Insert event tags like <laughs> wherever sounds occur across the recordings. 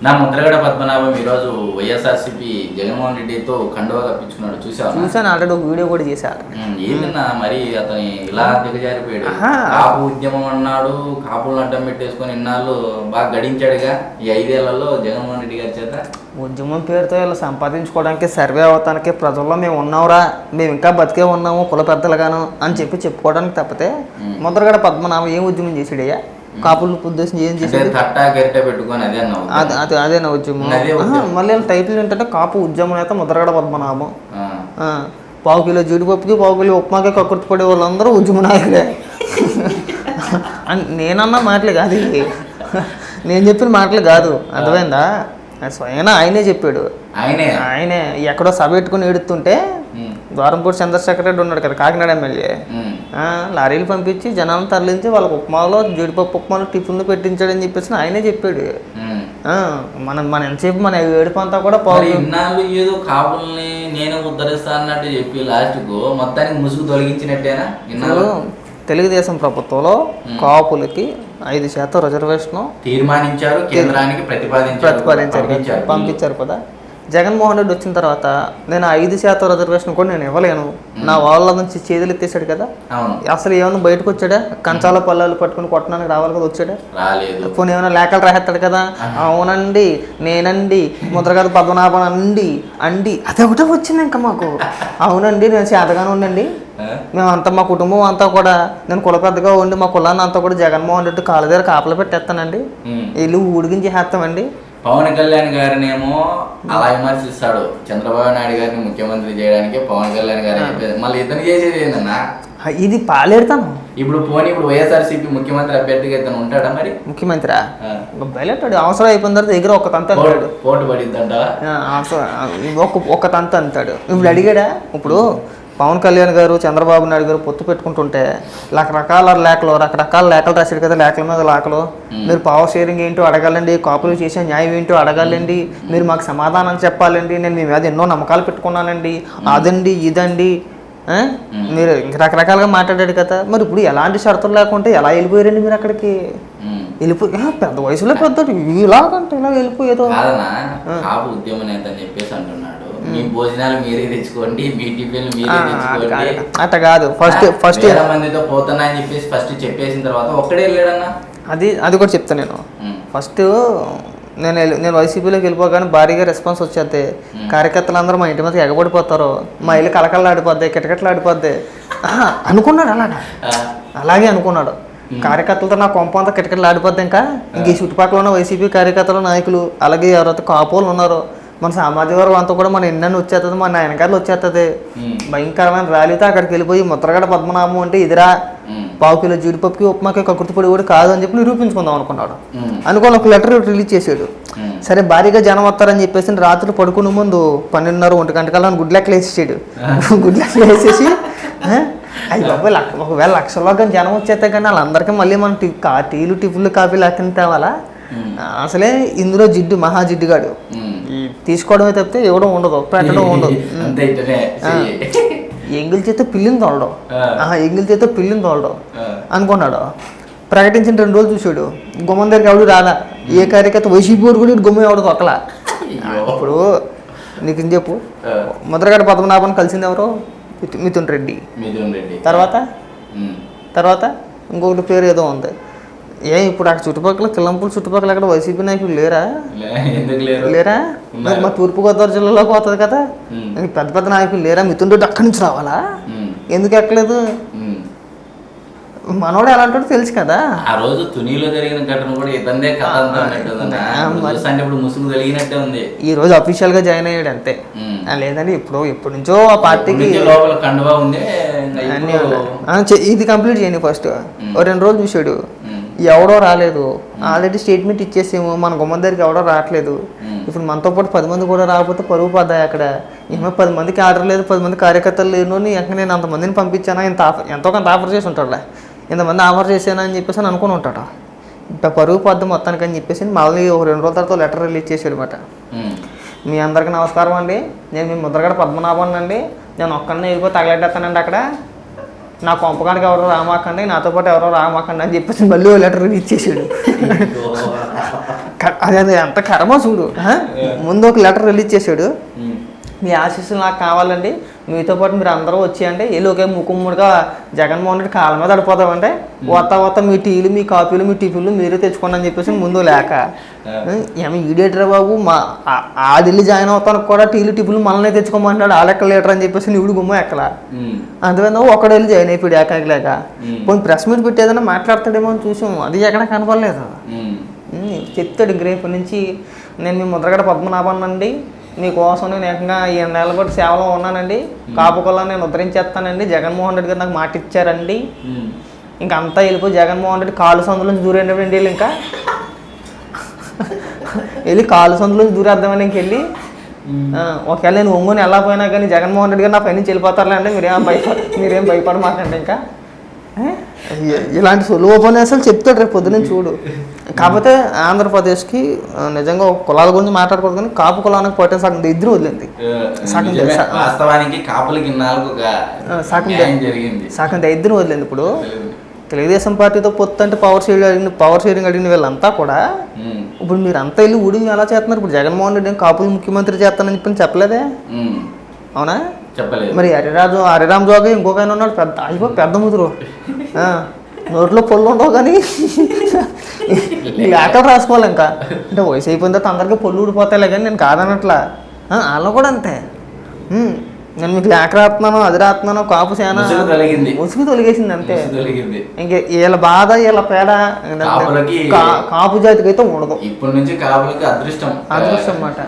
నా ముద్రగడ పద్మనాభం ఈరోజు వైఎస్ఆర్సీపీ జగన్మోహన్ రెడ్డితో కండువా కప్పించుకున్నాడు. చూసావా? చూసాను ఆల్రెడీ ఒక వీడియో కూడా ఉమ్, ఏందన్నా మరి అతని ఇలా దిగజారిపోయాడు. కాపు ఉద్యమం అన్నాడు కాపులను అడ్డం పెట్టేసుకొని ఇన్నాళ్ళు బాగా గడించాడుగా. ఈ ఐదేళ్ళలో జగన్మోహన్ రెడ్డి గారి చేత. ఉద్యమం పేరుతో ఇలా సంపాదించుకోవడానికి సర్వే అవటానికి ప్రజల్లో మేము ఉన్నావురా మేము ఇంకా బతికే ఉన్నాము కుల పెద్దలుగాను అని చెప్పి చెప్పుకోవడానికి తప్పితే ముద్రగడ పద్మనాభం ఏం ఉద్యమం చేసాడయ్యా కాపులు ఉద్దేశం ఏం తట్టా గరిట పెట్టుకొని అదే అది అది అదేనా ఉద్యమం. మళ్ళీ టైటిల్ ఏంటంటే కాపు ఉద్యమం అయితే ముద్రగడ పద్మనాభం. పావు కిలో జీడిపప్పుకి పావు కిలో ఉప్మాకి కక్కుర్తి పడే వాళ్ళందరూ ఉద్యమ నాయకులే. అన్- నేనన్న మాటలు కాదు. నేను చెప్పిన మాటలు కాదు. అర్థమైందా? స్వయంగా ఆయనే చెప్పాడు. ఆయనే? ఆయనే. ఎక్కడో సభ పెట్టుకుని ఏడుతుంటే ద్వారంపూడి చంద్రశేఖర్ రెడ్డి ఉన్నాడు కదా కాకినాడ ఎమ్మెల్యే. లారీలు పంపించి జనాలను తరలించి వాళ్ళకి ఉప్మాలో జీడిపప్పు ఉప్మాలో టిఫిన్లు పెట్టించాడని చెప్పేసి ఆయనే చెప్పాడు. మనం మన ఎంతసేపు మన ఏడుపు అంతా కూడా మరి పావు ఇన్నాళ్ళు ఏదో కాపుల్ని నేనే ఉద్ధరిస్తా అన్నట్టు చెప్పి లాస్ట్కు మొత్తానికి ముసుగు తొలగించినట్టేనా ఇన్నాళ్ళు? తెలుగుదేశం ప్రభుత్వంలో కాపులకి ఐదు శాతం రిజర్వేషన్ తీర్మానించారు కేంద్రానికి ప్రతిపాదించారు ప్రతిపాదించారు. పంపించారు కదా. జగన్మోహన్ రెడ్డి వచ్చిన తర్వాత నేను ఐదు శాతం రిజర్వేషన్ కూడా నేను ఇవ్వలేను. నా వాళ్ళ నుంచి చేతులు ఎత్తేసాడు కదా. అసలు ఏమైనా బయటకు వచ్చాడా? కంచాల పల్లాలు పట్టుకుని కొట్టడానికి రావాలి కదా వచ్చాడా? పోనీ ఏమైనా లేఖలు రాసేస్తాడు కదా? అవునండి నేనండి ముద్రగారు పద్మనాభం అండి అండి. అదొకటే వచ్చింది ఇంకా మాకు. అవునండి నేను చేతగానే ఉండండి? మేమంతా మా కుటుంబం అంతా కూడా నేను కుల పెద్దగా ఉండి మా కులాన్ని అంతా కూడా జగన్మోహన్ రెడ్డి కాళ్ళ దగ్గర కాపలు పెట్టేస్తానండి. వీళ్ళు ఊడిగించి చేస్తామండి పవన్ కళ్యాణ్ గారినేమో అలా విమర్శిస్తాడు. చంద్రబాబు నాయుడు గారిని ముఖ్యమంత్రి చేయడానికి పవన్ కళ్యాణ్ గారు చెప్పేది. మళ్ళీ ఇతను చేసేది ఏందన్నా? ఇది పాలేడతాను ఇప్పుడు పోనీ ఇప్పుడు వైఎస్ఆర్సీపీ ముఖ్యమంత్రి అభ్యర్థిగా ఇతను ఉంటాడా మరి? ముఖ్యమంత్రి. బయలెట్టాడు అవసరం అయిపోయిన తర్వాత దగ్గర ఒక తంత అంటాడు. పోటు- ఆ, ఒక ఒక తంత అంటాడు. ఇప్పుడు అడిగాడా? ఇప్పుడు పవన్ కళ్యాణ్ గారు చంద్రబాబు నాయుడు గారు పొత్తు పెట్టుకుంటుంటే రకరకాల లేఖలు రకరకాల లేఖలు రాశాడు కదా లేఖల మీద లేఖలు మీరు పవర్ షేరింగ్ ఏంటో అడగాలండి కాపులు చేసే న్యాయం ఏంటో అడగాలండి మీరు మాకు సమాధానం చెప్పాలండి నేను మీ మీద ఎన్నో నమ్మకాలు పెట్టుకున్నానండి అదండి ఇదండి? మీరు ఇంక రకరకాలుగా మాట్లాడాడు కదా మరి ఇప్పుడు ఎలాంటి షరతులు లేకుంటే ఎలా వెళ్ళిపోయారండి మీరు అక్కడికి. వెళ్ళిపోయి పెద్ద వయసులో పెద్దోడు ఇలాగంటే ఇలా వెళ్ళిపోయేదో. ఉద్యమ నేత అని చెప్పేసి అంటున్నాడు. మీ భోజనాలు మీరే తెచ్చుకోండి మీ టిఫిన్లు మీరే తెచ్చుకోండి. అట్ట కాదు. ఫస్ట్ ఫస్ట్ వేల మందితో పోతున్నా అని చెప్పేసి ఫస్ట్ చెప్పేసిన తర్వాత ఒక్కడే వెళ్ళాడన్నా? అది అది కూడా చెప్తాను నేను. ఫస్ట్ నేను నేను వైసీపీలోకి వెళ్ళిపోగానే భారీగా రెస్పాన్స్ వచ్చేస్తే కార్యకర్తలు అందరూ మా ఇంటి మీద ఎగబడిపోతారు. మా ఇల్లు కలకల్లా ఆడిపోద్ది కిటకిటలు ఆడిపోద్ది అనుకున్నాడు అలాగా. అలాగే అనుకున్నాడు. కార్యకర్తలతో నా కొంప అంతా కిటకిటలు ఆడిపోద్ది ఇంకా. ఇంక ఈ చుట్టుపక్కల ఉన్న వైసీపీ కార్యకర్తలు నాయకులు అలాగే ఎవరైతే కాపోలు ఉన్నారో మన సామాజిక వర్గం అంతా కూడా మన ఎన్నెన్ని వచ్చేస్తుంది మన నాయనగారులు వచ్చేస్తుంది. భయంకరమైన ర్యాలీతో అక్కడికి వెళ్ళిపోయి ముద్రగడ పద్మనాభం అంటే ఉమ్. పావు కిలో జీడిపప్పుకి ఉప్మాకి కకుర్తిపొడి కూడా కాదు అని చెప్పి నిరూపించుకుందాం అనుకున్నాడు. అనుకోని ఒక లెటర్ రిలీజ్ చేసాడు. సరే భారీగా జనం వస్తారని చెప్పేసి రాత్రి పడుకునే ముందు పన్నెండున్నర ఒంటి గంటకల్లా గుడ్లెక్కలు వేసేసాడు <laughs> గుడ్లెక్కలు వేసేసి అయ్యి బాబాయ్ లక్ష ఒకవేళ లక్షల్లో కానీ జనం వచ్చేస్తే కానీ వాళ్ళందరికీ మళ్ళీ మనం టీ కా టీలు టిఫిన్లు కాఫీలు అక్కని తేవాలా. అసలే ఇందులో జిడ్డు మహా జిడ్డుగాడు తీసుకోవడమే తప్పితే ఇవ్వడం ఉండదు పెట్టడం <laughs> ఉండదు. ఎంగిల్ చేత పిల్లిని తోలడం. ఎంగిల్ చేత పిల్లిని తోలడం. అనుకున్నాడు? ప్రకటించిన రెండు రోజులు చూశాడు. గుమ్మం దగ్గర ఎవడు రాలా? ఏ కార్యకర్త వైసీపీ కూడా గుమ్మం ఎవడు అయ్యో. ఇప్పుడు నీకు ఏం చెప్పు. ముద్రగడ పద్మనాభన్ కలిసింది ఎవరు? మిథు- మిథున్ రెడ్డి. మిథున్ రెడ్డి. తర్వాత. తర్వాత? ఇంకొకటి పేరు ఏదో ఉంది. ఏ ఇప్పుడు అక్కడ చుట్టుపక్కల కిల్లంపూల చుట్టుపక్కల అక్కడ వైసీపీ నాయకులు లేరా? లేరు? మా తూర్పుగోదావరి జిల్లాలోకి పోతుంది కదా. పెద్ద పెద్ద నాయకులు లేరా? మిథున్ రెడ్డి అక్కడి నుంచి రావాలా. ఎందుకు ఎక్కలేదు. మనోడు ఎలా అంటాడో తెలుసు కదా. ఆ రోజు తునిలో జరిగిన ఘటన కూడా ఇతందే ఇప్పుడు ముసుగు తెలిగినట్టే ఉంది. ఈ రోజు అఫీషియల్గా జాయిన్ అయ్యాడు అంతే. లేదండి ఇప్పుడు ఎప్పటి నుంచో ఆ పార్టీకి లోపల కండువా ఉంది ఇది కంప్లీట్ చేయండి ఫస్ట్. ఓ రెండు రోజులు చూశాడు. ఉమ్. ఎవడో రాలేదు. ఆల్రెడీ స్టేట్మెంట్ ఇచ్చేసాము మన గుమ్మం దగ్గరికి ఎవడో రావట్లేదు. ఇప్పుడు మనతో పాటు పది మంది కూడా రాకపోతే పరుగు పడ్డాయి అక్కడ. ఏమో పది మందికి ఆర్డర్ లేదు పది మంది కార్యకర్తలు లేను ఇంకా నేను అంతమందిని పంపించానా? ఇంత ఆఫర్ ఎంతో కొంత ఆఫర్ చేసి ఉంటాడులే. ఇంతమంది ఆఫర్ చేశానా అని చెప్పేసి అని అనుకుని ఉంటాడు. ఇంకా పరుగు పద్దు మొత్తానికి అని చెప్పేసి మళ్ళీ ఒక రెండు రోజుల తర్వాత లెటర్ రిలీజ్ చేశాడు అనమాట. మీ అందరికీ నమస్కారం అండి. నేను మీ ముద్రగడ పద్మనాభన్ అండి. నేను ఒక్కడినే వెళ్ళిపో తగలెట్టేస్తానండి అక్కడ. నా కొంపకానికి ఎవరో రామాకండి నాతో పాటు ఎవరో రామాకండి అని చెప్పేసి మళ్ళీ ఓ లెటర్ రిలీజ్ చేశాడు క- అది అది ఎంత కర్మ చూడు? ముందు ఒక లెటర్ రిలీజ్ చేశాడు ఉమ్. మీ ఆశీస్సులు నాకు కావాలండి మీతో పాటు మీరు అందరూ వచ్చేయండి. ఈలోకే ముక్కుమ్ముడిగా జగన్మోహన్ రెడ్డి కాళ్ళ మీద పడిపోతామంటే వత్త వత్త మీ టీలు మీ కాపీలు మీ టిఫిన్లు మీరే తెచ్చుకోండి అని చెప్పేసి ముందు లేక. ఏమి ఈడేటర్ బాబు? మా ఆ- ఆడిల్లు జాయిన్ అవుతానికి కూడా టీలు టిఫిన్లు మనల్ని తెచ్చుకోమంటాడు ఆ లెక్క లీటర్ అని చెప్పేసి నీవుడు గుమ్మ ఎక్కల. అందుకని ఒకడు వెళ్ళి జాయిన్ అయిపోయాడు ఏకాకి లేక. ఉమ్. పోనీ ప్రెస్ మీట్ పెట్టేదన్నా మాట్లాడతాడేమో అని చూసాం. అది ఎక్కడ కనపడలేదు. చెప్తాడు ఇంక రేపు నుంచి నేను మీ ముద్రగడ పద్మనాభన్ అండి మీకోసం నేను ఏకంగా ఈ నెలల పాటు సేవలో ఉన్నానండి. కాపు కులాన్ని నేను ఉద్ధరించేస్తానండి. జగన్మోహన్ రెడ్డి గారు నాకు మాట ఇచ్చారండి. ఇంక అంతా వెళ్ళిపోయి జగన్మోహన్ రెడ్డి కాలు సందుల నుంచి దూరేటప్పుడు వెళ్ళి ఇంకా. వెళ్ళి కాలు సందుల నుంచి దూరేద్దామని ఇంకెళ్ళి ఒకవేళ నేను ఒంగోని ఎలా పోయినా కానీ జగన్మోహన్ రెడ్డి గారు నా పైన వెళ్ళిపోతారులే అంటే మీరేం భయపడ మీరేం భయపడమాకండి ఇంకా. ఇలాంటి సులువు ఉపన్యాసాలు చెప్తాడు రేపు పొద్దున చూడు కాకపోతే ఆంధ్రప్రదేశ్కి నిజంగా ఒక కులాల గురించి మాట్లాడకూడదు కానీ కాపు కులానికి పోతే సగం ఇద్దరు వదిలింది సగం? వాస్తవానికి కాపులకి సగం జరిగింది సగం దరిద్రం వదిలింది ఇప్పుడు. తెలుగుదేశం పార్టీతో పొత్తు అంటే పవర్ షేరింగ్ అడిగిన పవర్ షేరింగ్ అడిగిన వీళ్ళంతా కూడా. ఇప్పుడు మీరు అంతా వెళ్ళి ఊడి ఎలా చేస్తున్నారు ఇప్పుడు జగన్మోహన్ రెడ్డి కాపులు ముఖ్యమంత్రి చేస్తానని చెప్పి చెప్పలేదే. అవునా చెప్పలేదు. మరి హరిరాజు హరిరామ్ జోగి ఇంకొక ఆయన ఉన్నాడు పెద్ద అయిపో పెద్ద ముదురు. నోట్లో పొల్లు ఉండవు కానీ లేఖలు రాసుకోవాలి ఇంకా. అంటే వయసు అయిపోయిన తర్వాత అందరికీ పొల్లు ఊడిపోతాయిలే కానీ నేను కాదనట్లా. వాళ్ళు కూడా అంతే. నేను మీకు లేఖ రాస్తున్నాను అది రాస్తున్నాను కాపు సేన ముసుగు తొలగింది. ముసుగు తొలగేసింది అంతే తొలగింది ఇంక వీళ్ళ బాధ వీళ్ళ పేడ కాపు జాతికి అయితే ఉండదు ఇప్పటి నుంచి కాపులకి అదృష్టం అదృష్టం అన్నమాట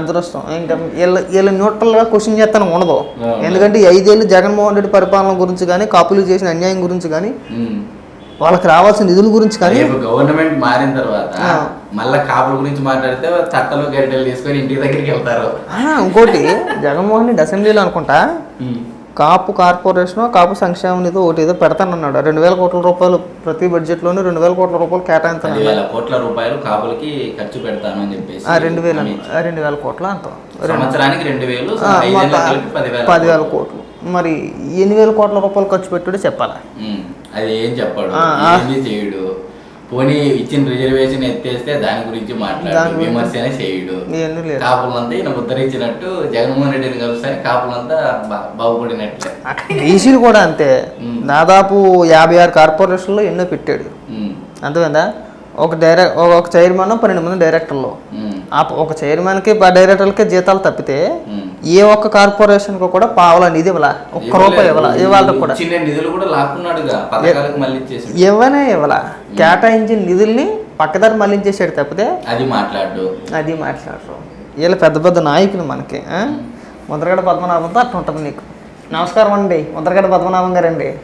అదృష్టం. ఇంకా వీళ్ళ వీళ్ళ న్యూట్రల్గా క్వశ్చన్ చేస్తాను ఉండదు. ఎందుకంటే ఐదేళ్ళు జగన్మోహన్ రెడ్డి పరిపాలన గురించి కానీ కాపులు చేసిన అన్యాయం గురించి కానీ. వాళ్ళకి రావాల్సిన నిధుల గురించి కానీ గవర్నమెంట్ మారిన తర్వాత. మళ్ళా కాపుల గురించి మాట్లాడితే తట్టలు గరిటెలు తీసుకొని ఇంటి దగ్గరికి వెళ్తారు. ఇంకోటి జగన్మోహన్ రెడ్డి అసెంబ్లీలో అనుకుంటా కాపు కార్పొరేషన్ కాపు సంక్షేమ నిధి ఒకటి ఏదో పెడతానన్నాడు. రెండు వేల కోట్ల రూపాయలు ప్రతి బడ్జెట్లోనూ రెండు వేల కోట్ల రూపాయలు కేటాయించాను పదివేల కోట్ల రూపాయలు కాపులకి ఖర్చు పెడతాను అని చెప్పేసి రెండు వేల. రెండు వేల కోట్ల అంత సంవత్సరానికి రెండు వేలు పదివేల కోట్లు. మరి ఎన్ని వేల కోట్ల రూపాయలు ఖర్చు పెట్టుడు చెప్పాలా. అది ఏం చెప్పాడు. ఏంది చేయడు. పోనీ ఇచ్చిన రిజర్వేషన్ ఎత్తేస్తే దాని గురించి మాట్లాడు విమర్శనే చేయడు. కాపులంతా ఈయన ఉద్ధరించినట్టు జగన్మోహన్ రెడ్డిని కలిస్తే కాపులంతా బాగుపడినట్లే. బీసీలు కూడా అంతే. దాదాపు యాభై ఆరు కార్పొరేషన్లో ఎన్నో పెట్టాడు. అంతేందా ఒక డైరెక్ట్ ఒక చైర్మన్ పన్నెండు మంది డైరెక్టర్లు. ఆ ఒక చైర్మన్కి డైరెక్టర్లకి జీతాలు తప్పితే. ఏ ఒక్క కార్పొరేషన్కి కూడా పావలా నిధి ఇవ్వాల. ఒక్క రూపాయి ఇవ్వాల. ఇవాళ కూడా. ఇవ్వనే ఇవ్వాల. కేటాయించిన నిధుల్ని పక్కదారి మళ్ళించేసాడు తప్పితే అది మాట్లాడు. అది మాట్లాడరు. వీళ్ళు పెద్ద పెద్ద నాయకులు మనకి? ముద్రగడ పద్మనాభంతో అట్లా ఉంటుంది నీకు. నమస్కారం అండి. ముద్రగడ పద్మనాభం గారండి.